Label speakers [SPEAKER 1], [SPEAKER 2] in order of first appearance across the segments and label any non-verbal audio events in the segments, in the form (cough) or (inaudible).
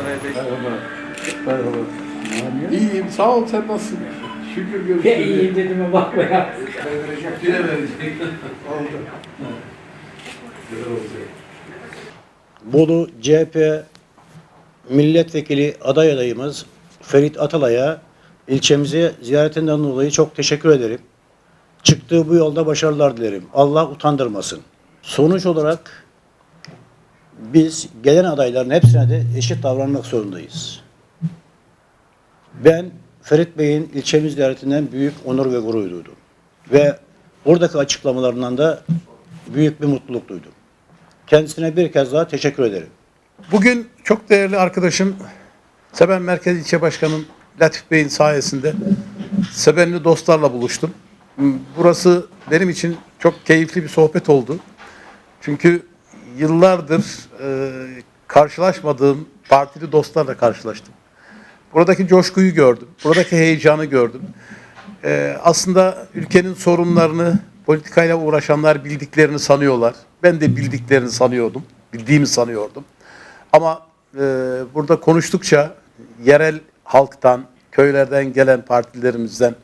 [SPEAKER 1] Seray Bey.
[SPEAKER 2] Merhaba. Merhaba. İyiyim, sağ ol. Sen nasılsın? Şükür
[SPEAKER 3] Ya
[SPEAKER 2] görüşürüz.
[SPEAKER 3] iyiyim dediğime bakma ya.
[SPEAKER 2] Yine verecek. Oldu. Güzel olacak.
[SPEAKER 4] Bolu CHP milletvekili aday adayımız Ferit Atalay'a ilçemizi ziyaretinden dolayı çok teşekkür ederim. Çıktığı bu yolda başarılar dilerim. Allah utandırmasın. Sonuç olarak biz gelen adayların hepsine de eşit davranmak zorundayız. Ben Ferit Bey'in ilçemiz ziyaretinden büyük onur ve gurur duydum. Ve buradaki açıklamalarından da büyük bir mutluluk duydum. Kendisine bir kez daha teşekkür ederim.
[SPEAKER 5] Bugün çok değerli arkadaşım Seben Merkez İlçe Başkanım Latif Bey'in sayesinde Sebenli dostlarla buluştum. Burası benim için çok keyifli bir sohbet oldu. Çünkü yıllardır e, karşılaşmadığım partili dostlarla karşılaştım. Buradaki coşkuyu gördüm. Buradaki heyecanı gördüm. E, aslında ülkenin sorunlarını politikayla uğraşanlar bildiklerini sanıyorlar. Ben de bildiklerini sanıyordum. Bildiğimi sanıyordum. Ama e, burada konuştukça yerel halktan, köylerden gelen partilerimizden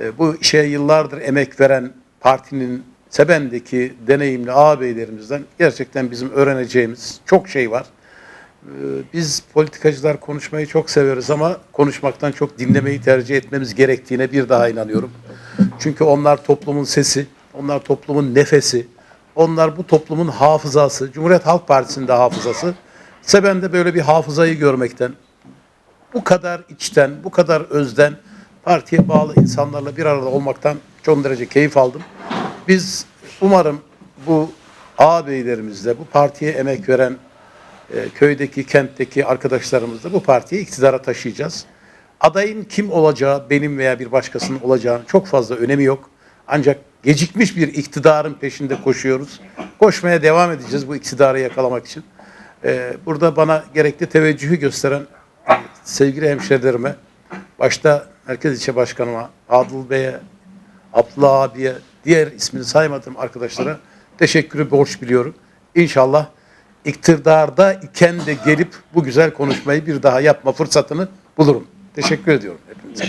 [SPEAKER 5] e, bu işe yıllardır emek veren partinin Seben'deki deneyimli ağabeylerimizden gerçekten bizim öğreneceğimiz çok şey var. E, Biz politikacılar konuşmayı çok severiz ama konuşmaktan çok dinlemeyi tercih etmemiz gerektiğine bir daha inanıyorum. Çünkü onlar toplumun sesi, onlar toplumun nefesi, onlar bu toplumun hafızası, Cumhuriyet Halk Partisi'nin de hafızası. Seben de böyle bir hafızayı görmekten, bu kadar içten, bu kadar özden partiye bağlı insanlarla bir arada olmaktan çok derece keyif aldım. Biz umarım bu ağabeylerimizle, bu partiye emek veren e, köydeki, kentteki arkadaşlarımızla bu partiyi iktidara taşıyacağız. Adayın kim olacağı, benim veya bir başkasının olacağı çok fazla önemi yok. Ancak gecikmiş bir iktidarın peşinde koşuyoruz. Koşmaya devam edeceğiz bu iktidarı yakalamak için. E, burada bana gerekli teveccühü gösteren e, sevgili hemşehrilerime, başta Merkez İlçe Başkanıma, Adıl Bey'e, Abdullah abiye, diğer ismini saymadığım arkadaşlara teşekkürü borç biliyorum. İnşallah iktidarda iken de gelip bu güzel konuşmayı bir daha yapma fırsatını bulurum. Teşekkür ediyorum hepinize.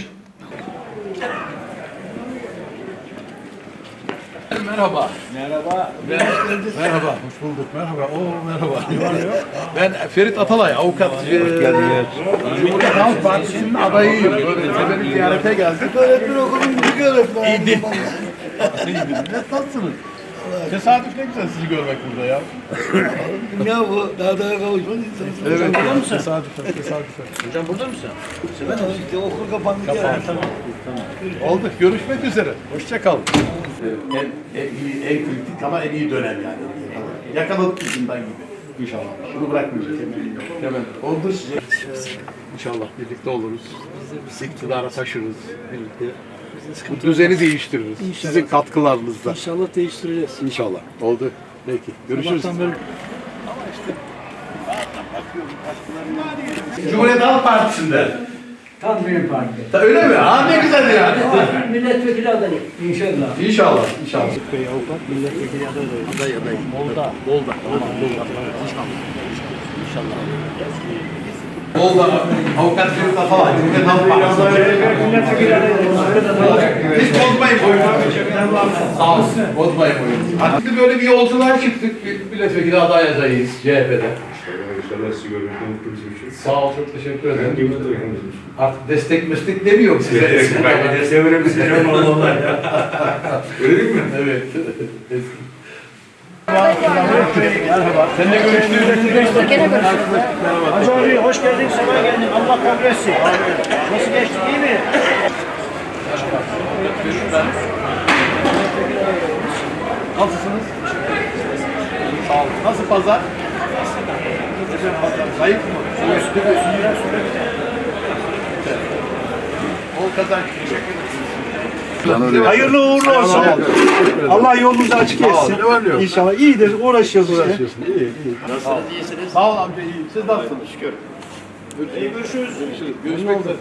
[SPEAKER 2] Merhaba. Merhaba. merhaba. Hoş bulduk. Merhaba. Oo merhaba. (laughs) ben Ferit Atalay, avukat. Cumhuriyet Halk Partisi'nin adayıyım. Böyle ziyarete geldik.
[SPEAKER 6] Öğretmen okulun büyük öğretmeni.
[SPEAKER 2] İyiydi. Nasılsınız? Tesadüf ne güzel sizi görmek burada ya.
[SPEAKER 6] Ya bu daha daha kavuşmaz insansın.
[SPEAKER 2] Evet. Tesadüf. Tesadüf.
[SPEAKER 3] Hocam burada mısın?
[SPEAKER 6] Ben işte okul kapandı. ya.
[SPEAKER 2] Olduk. Görüşmek üzere. Hoşça kalın. En, en, iyi, en kritik ama en iyi dönem yani. Yakaladık ucundan gibi. İnşallah. Bunu bırakmayacağız. Hemen. Oldu. İnşallah birlikte oluruz. İktidara taşırız birlikte. Bu düzeni değiştiririz. Sizin katkılarınızla.
[SPEAKER 7] İnşallah değiştireceğiz.
[SPEAKER 2] İnşallah. Oldu. Peki. Görüşürüz.
[SPEAKER 7] Beri
[SPEAKER 2] Cumhuriyet Halk Partisi'nden.
[SPEAKER 3] Tam benim parti.
[SPEAKER 2] Ta- Öyle mi? Ha ne güzel ya.
[SPEAKER 3] Milletvekili adayı. İnşallah.
[SPEAKER 2] İnşallah. İnşallah. Bolda avukat bir kafa var. Cumhuriyet Halk Partisi. Hiç bozmayın oyunu. Sağ olun. Bozmayın oyunu. Artık böyle bir yolculuğa çıktık. Bir milletvekili aday adayıyız CHP'de. Sağ ol, çok teşekkür ederim.
[SPEAKER 8] De.
[SPEAKER 2] Artık destek meslek demiyorum size. (laughs)
[SPEAKER 8] Ben de Allah ya. (laughs) Öyle değil mi?
[SPEAKER 2] Evet. Merhaba. Seninle görüştüğümüz
[SPEAKER 9] Gene görüşürüz. Hacı abi hoş geldin, sefa geldin. Allah kabul etsin. Nasıl geçti, iyi mi?
[SPEAKER 2] Nasılsınız? Sağ olun. Nasıl pazar? Pazar zayıf mı? Bol kazanç. Teşekkür ederim.
[SPEAKER 9] Hayırlı uğurlu olsun. Allah yolunuzu açık etsin. İnşallah iyidir, uğraşıyoruz işte.
[SPEAKER 2] Uğraşıyorsun. İyi, iyi. Nasılsınız? iyisiniz? Sağ ol amca, iyiyim. Siz nasılsınız? Şükür.
[SPEAKER 9] İyi görüşürüz.
[SPEAKER 2] Görüşmek üzere.